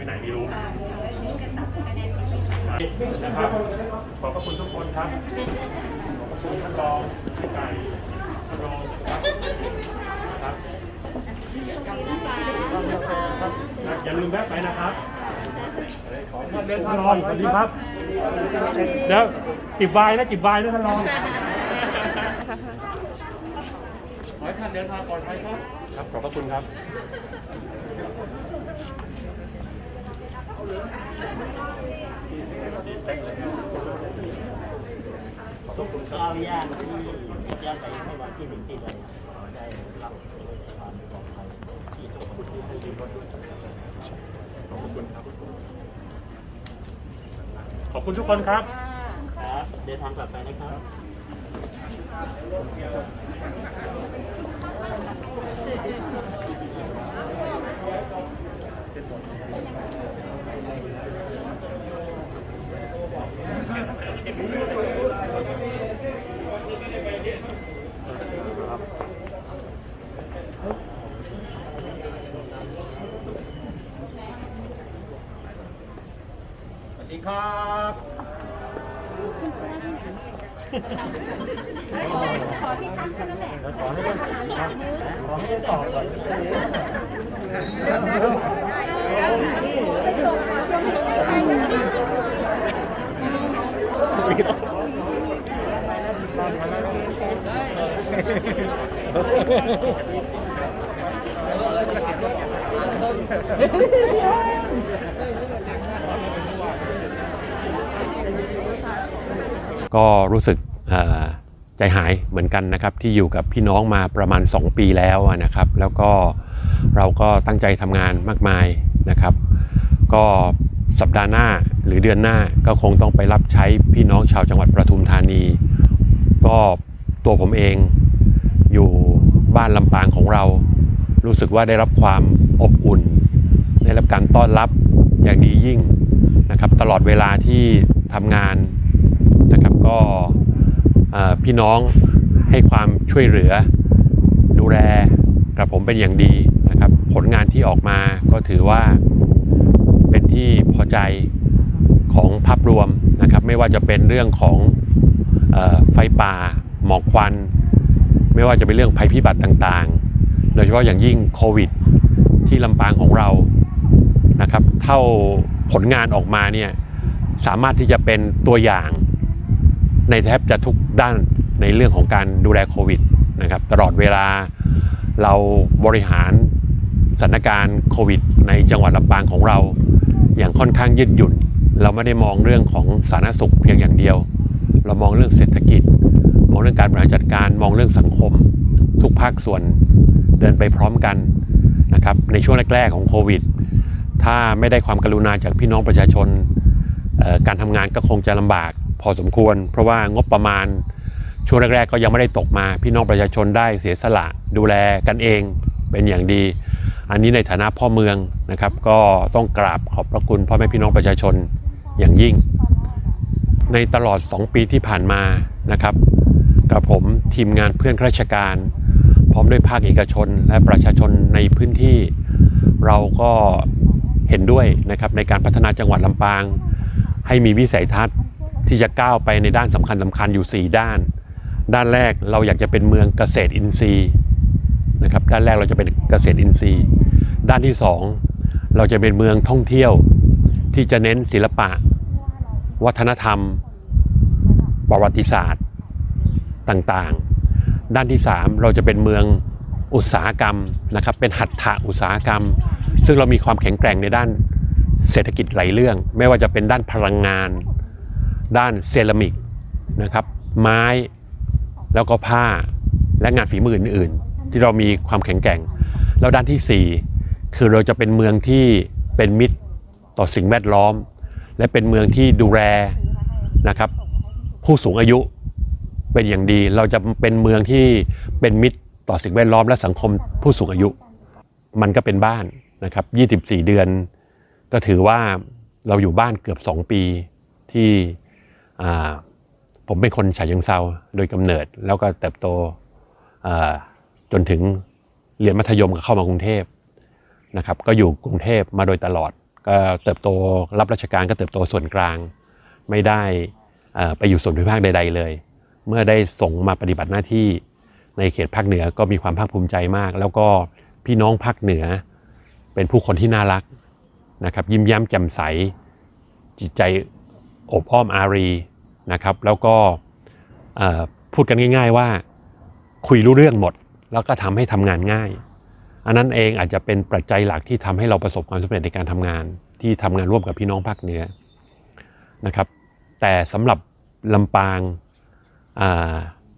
ปไหนไม่รู้นะครับขอบพระคุณทุกคนครับขอบพระคุณท่านรองไก่ท่านรองครับอย่าลืมแวะไปนะครับท่านรองสวัสดีครับเดี๋ยวจิบใบนะจิบวายนะท่านรองขอให้ท่านเดินทางปลอดภัยครับ ครับขอบพระคุณครับ ทุกคนก็เอาย่างที่ย่างไปให้วันที่หนึ่งที่ใดได้รับความปลอดภัยที่ทุกคนที่ผู้ที่รถขอบคุณครับ ขอบคุณทุกคนครับ ครับเดินทางกลับไปนะครับ สวัสดีครับขอที่ตั้งแค่นั้นแหละขอให้ได้ขอให้ได้สอบก่อน ก็รู้สึกใจหายเหมือนกันนะครับที่อยู่กับพี่น้องมาประมาณ 2 ปีแล้วนะครับ แล้วก็เราก็ตั้งใจทำงานมากมาย นะครับ ก็สัปดาห์หน้าหรือเดือนหน้าก็คงต้องไปรับใช้พี่น้องชาวจังหวัดประทุมธานี ก็ตัวผมเองอยู่บ้านลำปางของเรา รู้สึกว่าได้รับความอบอุ่น ได้รับการต้อนรับอย่างดียิ่งนะครับ ตลอดเวลาที่ทำงานนะครับก็พี่น้องให้ความช่วยเหลือ ดูแลกับผมเป็นอย่างดี นะครับ ผลงานที่ออกมาก็ถือว่าเป็นที่พอใจของภาพรวมนะครับ ไม่ว่าจะเป็นเรื่องของออไฟป่า หมอกควัน ไม่ว่าจะเป็นเรื่องภัยพิบัติต่างๆ โดยเฉพาะอย่างยิ่งโควิด ที่ลำปางของเรานะครับ เท่าผลงานออกมาเนี่ยสามารถที่จะเป็นตัวอย่างในแทบจะทุกด้านในเรื่องของการดูแลโควิดนะครับ ตลอดเวลาเราบริหาร สถานการณ์โควิด ในจังหวัดลำปางของเรา อย่างค่อนข้างยืดหยุ่น เราไม่ได้มองเรื่องของสาธารณสุขเพียงอย่างเดียว เรามองเรื่องเศรษฐกิจ มองเรื่องการบริหารจัดการ มองเรื่องสังคม ทุกภาคส่วนเดินไปพร้อมกันนะครับ ในช่วงแรกๆของโควิด ถ้าไม่ได้ความกรุณาจากพี่น้องประชาชน การทำงานก็คงจะลำบากพอสมควร เพราะว่างบประมาณช่วงแรกๆก็ยังไม่ได้ตกมา พี่น้องประชาชนได้เสียสละดูแลกันเองเป็นอย่างดี อันนี้ในฐานะพ่อเมืองนะครับก็ต้องกราบขอบพระคุณพ่อแม่พี่น้องประชาชนอย่างยิ่ง ในตลอด 2 ปีที่ผ่านมานะครับกับผมทีมงานเพื่อนข้าราชการ พร้อมด้วยภาคเอกชนและประชาชนในพื้นที่ เราก็เห็นด้วยนะครับในการพัฒนาจังหวัดลำปาง ให้มีวิสัยทัศน์ที่จะก้าวไปในด้านสำคัญสำคัญอยู่ 4 ด้าน ด้านแรกเราอยากจะเป็นเมืองเกษตรอินทรีย์นะครับด้านแรกเราจะเป็นเกษตรอินทรีย์ ด้านที่ 2 เราจะเป็นเมืองท่องเที่ยว ที่จะเน้นศิลปะ วัฒนธรรม ประวัติศาสตร์ต่างๆ ด้านที่ 3 เราจะเป็นเมืองอุตสาหกรรมนะครับเป็นหัตถะอุตสาหกรรม ซึ่งเรามีความแข็งแกร่งในด้านเศรษฐกิจหลายเรื่อง ไม่ว่าจะเป็นด้านพลังงาน ด้านเซรามิกนะครับไม้แล้วก็ผ้าและงานฝีมืออื่น ๆ ที่เรามีความแข็งแกร่ง แล้วด้านทีสี่4 คือเราจะเป็นเมืองที่เป็นมิตรต่อสิ่งแวดล้อม และเป็นเมืองที่ดูแลนะครับ ผู้สูงอายุเป็นอย่างดี เราจะเป็นเมืองที่เป็นมิตรต่อสิ่งแวดล้อมและสังคมผู้สูงอายุ มันก็เป็นบ้านนะครับ 24 เดือน ก็ถือว่าเราอยู่บ้านเกือบ 2 ปีที่ผมเป็นคนฉะเชิงเซาโดยกำเนิดแล้วก็เติบโตจนถึงเรียนมัธยมก็เข้ามากรุงเทพ นะครับก็อยู่กรุงเทพมาโดยตลอด ก็เติบโตรับราชการก็เติบโตส่วนกลาง ไม่ได้ไปอยู่ส่วนภูมิภาคใด ๆ เลย เมื่อได้ส่งมาปฏิบัติหน้าที่ในเขตภาคเหนือก็มีความภาคภูมิใจมาก แล้วก็พี่น้องภาคเหนือ เป็นผู้คนที่น่ารักนะครับยิ้มแย้มแจ่มใส จิตใจอบอ้อมอารีนะครับ แล้วก็พูดกันง่าย ๆว่าคุยรู้เรื่องหมด แล้วก็ทำให้ทำงานง่าย อันนั้นเองอาจจะเป็นปัจจัยหลักที่ทำให้เราประสบความสำเร็จในการทำงาน ที่ทำงานร่วมกับพี่น้องภาคเหนือนะครับ แต่สำหรับลำปางอา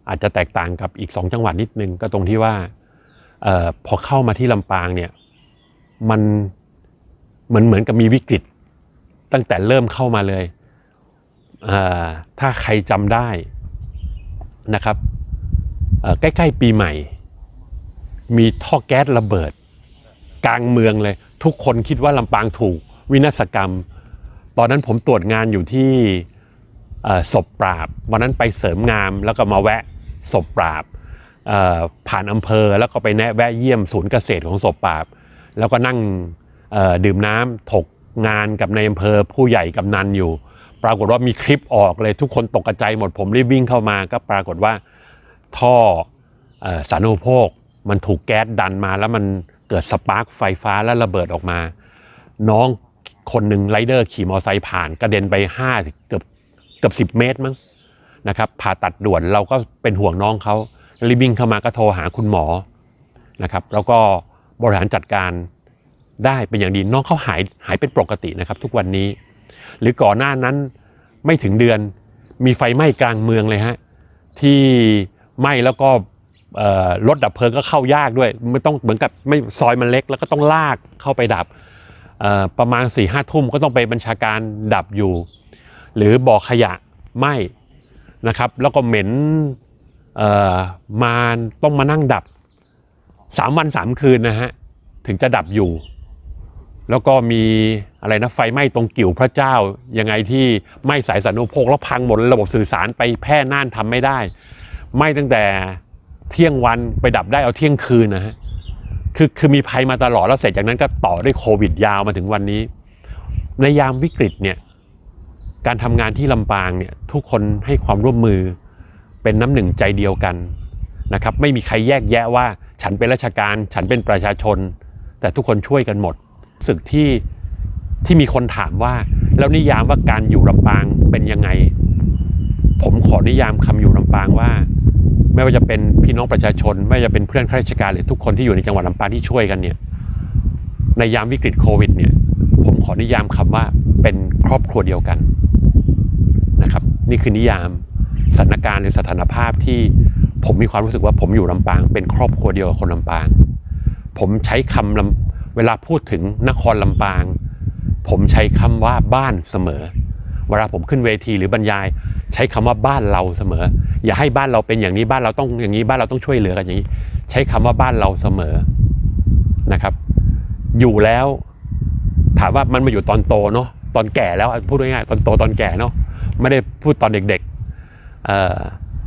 อาจจะแตกต่างกับอีกสองจังหวัดนิดนึงก็ตรงที่ว่าออพอเข้ามาที่ลำปางเนี่ยมันเหมือนเหมือนกับมีวิกฤต ตั้งแต่เริ่มเข้ามาเลยถ้าใครจำได้นะครับใกล้ๆปีใหม่ มีท่อแก๊สระเบิด กลางเมืองเลย ทุกคนคิดว่าลำปางถูกวินาศกรรม ตอนนั้นผมตรวจงานอยู่ที่ศพปราบ วันนั้นไปเสริมงามแล้วก็มาแวะศพปราบ ผ่านอำเภอแล้วก็ไปแนะแวะเยี่ยมศูนย์เกษตรของศพปราบ แล้วก็นั่งดื่มน้ำถกงานกับในอำเภอผู้ใหญ่กำนันอยู่ ปรากฏว่ามีคลิปออกเลยทุกคนตกใจหมดผมรีบวิ่งเข้ามาก็ปรากฏว่าท่ออสารโภค มันถูกแก๊สดันมาแล้วมันเกิดสปาร์กไฟฟ้าแล้วระเบิดออกมา น้องคนหนึ่งไรเดอร์ขี่มอเตอร์ไซค์ผ่านกระเด็นไป5เกือบเกือบ10 เมตรมั้งนะครับผ่าตัดด่วนเราก็เป็นห่วงน้องเขารีบวิ่งเข้ามาก็โทรหาคุณหมอนะครับแล้วก็บริหารจัดการได้เป็นอย่างดีน้องเขาหายหายเป็นปกตินะครับ ทุกวันนี้ หรือก่อนหน้านั้นไม่ถึงเดือนมีไฟไหม้กลางเมืองเลยฮะที่ไหม้แล้วก็ รถดับเพลิงก็เข้ายากด้วยไม่ต้องเหมือนกับไม่ซอยมันเล็กแล้วก็ต้องลากเข้าไปดับประมาณ4ี่ห้าทุ่มก็ต้องไปบัญชาการดับอยู่ หรือบ่อขยะไหมนะครับ แล้วก็เหม็นมาต้องมานั่งดับสามวันสามคืนนะฮะถึงจะดับอยู่ แล้วก็มีอะไรนะไฟไหม้ตรงกิ่วพระเจ้า ยังไงที่ไหม้สายสาธารณูปโภคแล้วพังหมดระบบสื่อสารไปแพร่น่านทำไม่ได้ไหม้ตั้งแต่ เที่ยงวันไปดับได้เอาเที่ยงคืนนะฮะคือคือมีภัยมาตลอดแล้วเสร็จจากนั้นก็ต่อด้วยโควิดยาวมาถึงวันนี้ ในยามวิกฤตเนี่ยการทำงานที่ลำปางเนี่ยทุกคนให้ความร่วมมือเป็นน้ำหนึ่งใจเดียวกันนะครับไม่มีใครแยกแยะว่าฉันเป็นราชการฉันเป็นประชาชน แต่ทุกคนช่วยกันหมดสึกที่ที่มีคนถามว่า แล้วนิยามว่าการอยู่ลำปางเป็นยังไง ผมขอนิยามคำอยู่ลำปางว่า ไม่ว่าจะเป็นพี่น้องประชาชน ไม่ว่าจะเป็นเพื่อนข้าราชการหรือทุกคนที่อยู่ในจังหวัดลำปางที่ช่วยกันเนี่ยในยามวิกฤตโควิดเนี่ยผมขอนิยามคำว่าเป็นครอบครัวเดียวกันนะครับ นี่คือนิยามสถานการณ์หรือสถานภาพที่ผมมีความรู้สึกว่าผมอยู่ลำปาง เป็นครอบครัวเดียวกับคนลำปาง ผมใช้คำเวลาพูดถึงนครลำปาง ผมใช้คำว่าบ้านเสมอ เวลาผมขึ้นเวทีหรือบรรยาย ใช้คำว่าบ้านเราเสมอ อย่าให้บ้านเราเป็นอย่างนี้บ้านเราต้องอย่างนี้บ้านเราต้องช่วยเหลือกันอย่างนี้ ใช้คำว่าบ้านเราเสมอนะครับ อยู่แล้วถามว่ามันมาอยู่ตอนโตเนาะตอนแก่แล้วพูดง่ายๆตอนโตตอนแก่เนาะไม่ได้พูดตอนเด็ก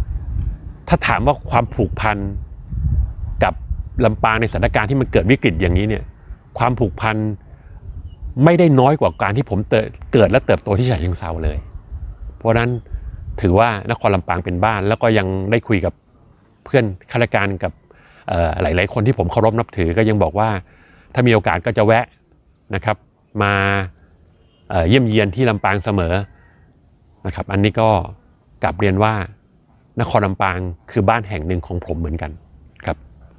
ๆถ้าถามว่าความผูกพันกับลำปางในสถานการณ์ที่มันเกิดวิกฤตอย่างนี้เนี่ยความผูกพัน ไม่ได้น้อยกว่าการที่ผมเติเกิดและเติบโตที่ฉะเชิงเซาเลย เพราะนั้นถือว่านครลำปางเป็นบ้าน แล้วก็ยังได้คุยกับเพื่อนข้าราชการกับหลาย ๆ คนที่ผมเคารพนับถือก็ยังบอกว่า ถ้ามีโอกาสก็จะแวะนะครับมาเยี่ยมเยียนที่ลำปางเสมอนะครับอันนี้ก็กลับเรียนว่านครลำปางคือบ้านแห่งหนึ่งของผมเหมือนกัน